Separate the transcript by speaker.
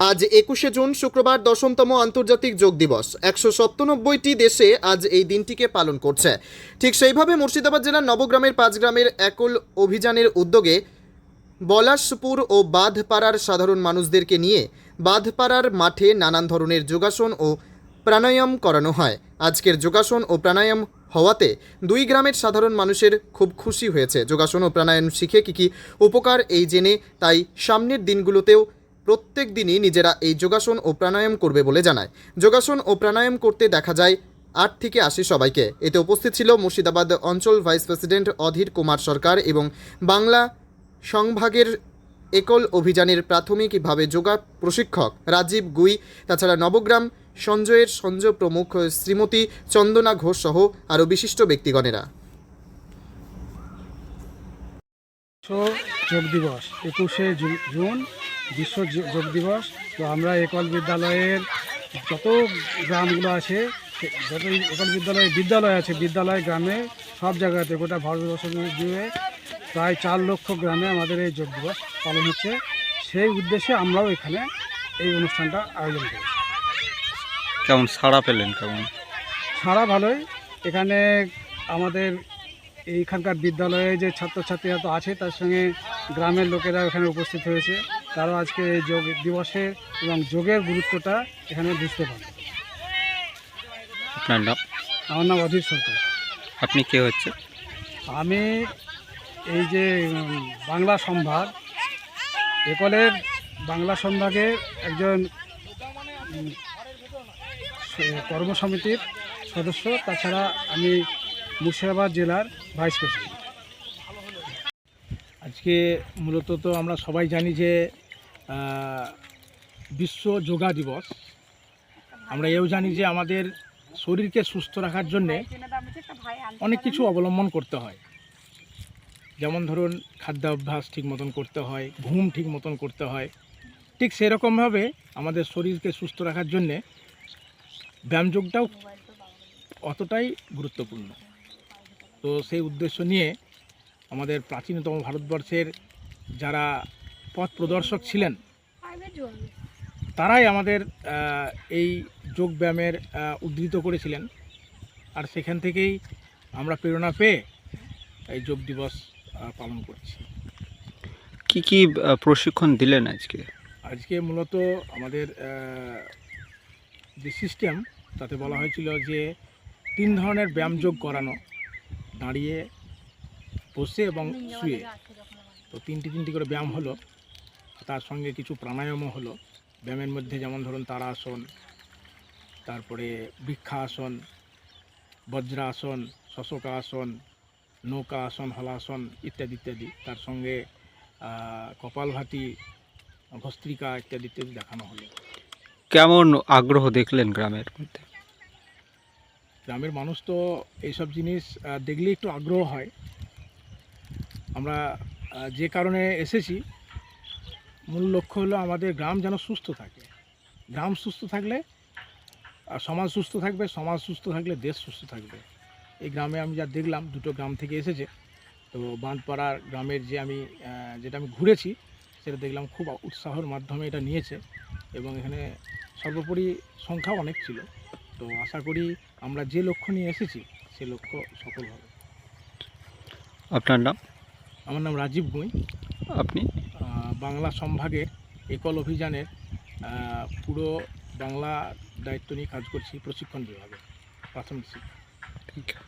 Speaker 1: আজ একুশে জুন, শুক্রবার দশমতম আন্তর্জাতিক যোগ দিবস। একশো সপ্তানব্বইটি দেশে আজ এই দিনটিকে পালন করছে। ঠিক সেইভাবে মুর্শিদাবাদ জেলার নবগ্রামের পাঁচ গ্রামের একল অভিযানের উদ্যোগে বলাসপুর ও বাঁধপাড়ার সাধারণ মানুষদেরকে নিয়ে বাঁধপাড়ার মাঠে নানান ধরনের যোগাসন ও প্রাণায়াম করানো হয়। আজকের যোগাসন ও প্রাণায়াম হওয়াতে দুই গ্রামের সাধারণ মানুষের খুব খুশি হয়েছে। যোগাসন ও প্রাণায়াম শিখে কী কী উপকার এই জেনে তাই সামনের দিনগুলোতেও প্রত্যেক দিনই নিজেরা এই যোগাসন ও প্রাণায়াম করবে বলে জানায়। যোগাসন ও প্রাণায়াম করতে দেখা যায় আট থেকে আশি সবাইকে। এতে উপস্থিত ছিল মুর্শিদাবাদ অঞ্চল ভাইস প্রেসিডেন্ট অধীর কুমার সরকার এবং বাংলা সংভাগের একল অভিযানের প্রাথমিকভাবে যোগা প্রশিক্ষক রাজীব গুই, তাছাড়া নবগ্রাম সঞ্জয়ের সঞ্জয় প্রমুখ শ্রীমতী চন্দনা ঘোষ সহ আরও বিশিষ্ট ব্যক্তিগণেরা।
Speaker 2: যোগ দিবস। একুশে জুন বিশ্ব যোগ দিবস। তো আমরা একল বিদ্যালয়ের যত গ্রামগুলো আছে যত একল বিদ্যালয় বিদ্যালয় আছে বিদ্যালয় গ্রামে সব জায়গাতে গোটা ভারতবর্ষ জুড়ে প্রায় চার লক্ষ গ্রামে আমাদের এই যোগ দিবস পালন হচ্ছে। সেই উদ্দেশ্যে আমরাও এখানে এই অনুষ্ঠানটা আয়োজন করি
Speaker 3: কেমন সাড়া পেলেন কেমন?
Speaker 2: সারা ভালোই। এখানে আমাদের এইখানকার বিদ্যালয়ে যে ছাত্রছাত্রীরা তো আছে তার সঙ্গে গ্রামের লোকেরা এখানে উপস্থিত হয়েছে। তারাও আজকে এই যোগ দিবসে এবং যোগের গুরুত্বটা এখানে বুঝতে পারে
Speaker 3: আপনার নাম?
Speaker 2: আমার নাম অধীর সরকার।
Speaker 3: আপনি কে হচ্ছে
Speaker 2: আমি এই যে বাংলা সম্ভাগ একলের বাংলা সম্ভাগের একজন কর্মসমিতির সদস্য। তাছাড়া আমি মুর্শিদাবাদ জেলার ভাইস প্রেসিডেন্ট আজকে মূলত তো আমরা সবাই জানি যে বিশ্ব যোগা দিবস। আমরা এও জানি যে আমাদের শরীরকে সুস্থ রাখার জন্যে অনেক কিছু অবলম্বন করতে হয়। যেমন ধরুন, খাদ্যাভ্যাস ঠিক মতন করতে হয়, ঘুম ঠিক মতন করতে হয়। ঠিক সেরকমভাবে আমাদের শরীরকে সুস্থ রাখার জন্যে ব্যায়ামযোগটাও অতটাই গুরুত্বপূর্ণ। তো সেই উদ্দেশ্য নিয়ে আমাদের প্রাচীনতম ভারতবর্ষের যারা পথ প্রদর্শক ছিলেন তারাই আমাদের এই যোগ ব্যায়ামের উদ্ধৃত করেছিলেন। আর সেখান থেকেই আমরা প্রেরণা পেয়ে এই যোগ দিবস পালন করছি।
Speaker 3: কি কি প্রশিক্ষণ দিলেন আজকে?
Speaker 2: আজকে মূলত আমাদের যে সিস্টেম তাতে বলা হয়েছিল যে তিন ধরনের ব্যায়াম যোগ করানো। দাঁড়িয়ে বসে এবং শুয়ে। তো তিনটি তিনটি করে ব্যায়াম হলো। তার সঙ্গে কিছু প্রাণায়ামও হলো। ব্যায়ামের মধ্যে যেমন ধরুন তারাসন তারপরে বৃক্ষাসন বজ্রাসন শশকাসন নৌকা আসন হলাসন ইত্যাদি ইত্যাদি। তার সঙ্গে কপালভাতি ভস্ত্রিকা ইত্যাদি ইত্যাদি দেখানো হলো।
Speaker 3: কেমন আগ্রহ দেখলেন গ্রামের মধ্যে?
Speaker 2: গ্রামের মানুষ তো এইসব জিনিস দেখলে একটু আগ্রহ হয়। আমরা যে কারণে এসেছি, মূল লক্ষ্য হলো আমাদের গ্রাম যেন সুস্থ থাকে। গ্রাম সুস্থ থাকলে সমাজ সুস্থ থাকবে, সমাজ সুস্থ থাকলে দেশ সুস্থ থাকবে। এই গ্রামে আমি যা দেখলাম, দুটো গ্রাম থেকে এসেছে। তো বাঁধপাড়ার গ্রামের যে আমি যেটা আমি ঘুরেছি, সেটা দেখলাম খুব উৎসাহের মাধ্যমে এটা নিয়েছে। এবং এখানে সর্বোপরি সংখ্যাও অনেক ছিল। তো আশা করি আমরা যে লক্ষ্য নিয়ে এসেছি সে লক্ষ্য সফল হবে।
Speaker 3: আপনার নাম?
Speaker 2: আমার নাম রাজীব গুঁই।
Speaker 3: আপনি?
Speaker 2: বাংলা সম্ভাগে একল অভিযানের পুরো বাংলা দায়িত্ব নিয়ে কাজ করছি প্রশিক্ষণ বিভাগে প্রাথমিক শিক্ষা।